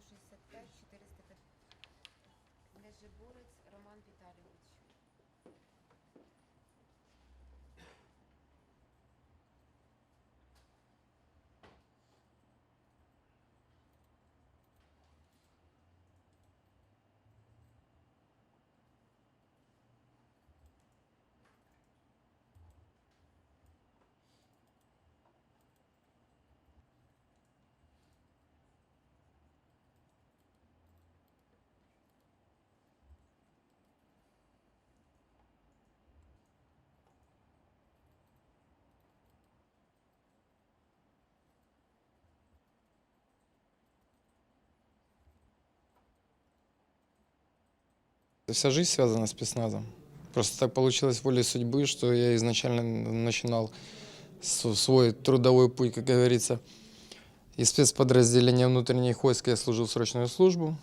165 405. Лежеборець Роман Віталійович. Вся жизнь связана с спецназом. Просто так получилось волей судьбы, что я изначально начинал свой трудовой путь, как говорится. Из спецподразделения внутренних войск я служил срочную службу.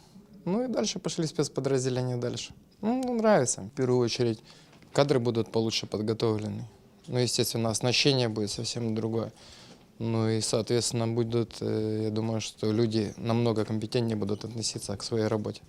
Ну и дальше пошли спецподразделения дальше. Ну, нравится. В первую очередь кадры будут получше подготовлены. Ну, естественно, оснащение будет совсем другое. Ну и, соответственно, будут, э, я думаю, что люди намного компетентнее будут относиться к своей работе.